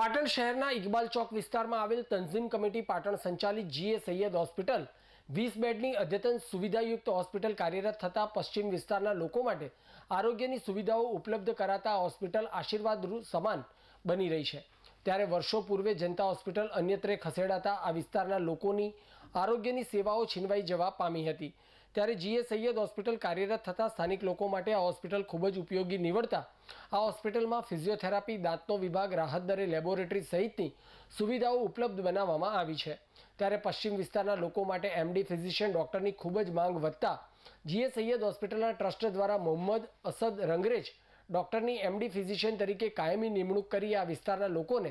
પાટણ શહેરના ઇકબાલ ચોક વિસ્તારમાં આવેલ તંઝીમ કમિટી પાટણ સંચાલિત જીએ સૈયદ હોસ્પિટલ વીસ બેડની અદ્યતન સુવિધાયુક્ત હોસ્પિટલ કાર્યરત થતાં પશ્ચિમ વિસ્તારના લોકો માટે આરોગ્યની સુવિધાઓ ઉપલબ્ધ કરાતા હોસ્પિટલ આશીર્વાદ સમાન બની રહી છે. ત્યારે વર્ષો પૂર્વે જનતા હોસ્પિટલ અન્યત્રે ખસેડાતા આ વિસ્તારના લોકોની આરોગ્યની સેવાઓ છીનવાઈ જવા પામી હતી. ત્યારે જીએ સૈયદ હોસ્પિટલ કાર્યરત થતાં સ્થાનિક લોકો માટે આ હોસ્પિટલ ખૂબ જ ઉપયોગી નીવડતા. આ હોસ્પિટલમાં ફિઝિયોથેરાપી, દાંતનો વિભાગ, રાહત દરે લેબોરેટરી સહિતની સુવિધાઓ ઉપલબ્ધ બનાવવામાં આવી છે. ત્યારે પશ્ચિમ વિસ્તારના લોકો માટે એમડી ફિઝિશિયન ડૉક્ટરની ખૂબ જ માંગ વધતા જીએ સૈયદ હોસ્પિટલના ટ્રસ્ટ દ્વારા મોહમ્મદ અસદ રંગરેજ ડૉક્ટરની એમડી ફિઝિશિયન તરીકે કાયમી નિમણૂક કરી આ વિસ્તારના લોકોને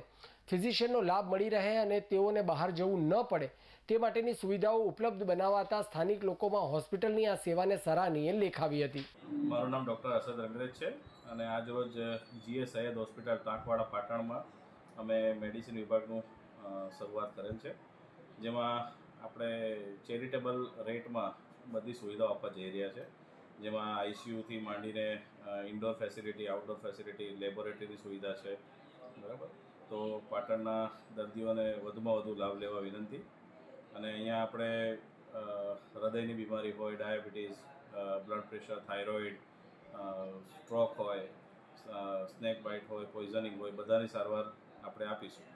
ફિઝિશિયનનો લાભ મળી રહે અને તેઓને બહાર જવું ન પડે તે માટેની સુવિધાઓ ઉપલબ્ધ બનાવાતા સ્થાનિક લોકોમાં હોસ્પિટલની આ સેવાને સરાહનીય લેખાવી હતી. મારું નામ ડૉક્ટર અસદ રંગરેજ છે અને આજ રોજ જીએ સૈયદ હોસ્પિટલ તાંકવાડા પાટણમાં અમે મેડિસિન વિભાગનું શરૂઆત કરેલ છે. જેમાં આપણે ચેરિટેબલ રેટમાં બધી સુવિધાઓ આપવા જઈ રહ્યા છે. જેમાં આઈસીયુથી માંડીને ઇન્ડોર ફેસિલિટી આઉટડોર ફેસિલિટી લેબોરેટરીની સુવિધા છે. બરાબર? તો પાટણના દર્દીઓને વધુમાં વધુ લાભ લેવા વિનંતી. અને અહીંયા આપણે હૃદયની બીમારી હોય, diabetes blood pressure thyroid stroke હોય સ્નેક બાઇટ હોય પોઈઝનિંગ હોય, બધાની સારવાર આપણે આપીશું.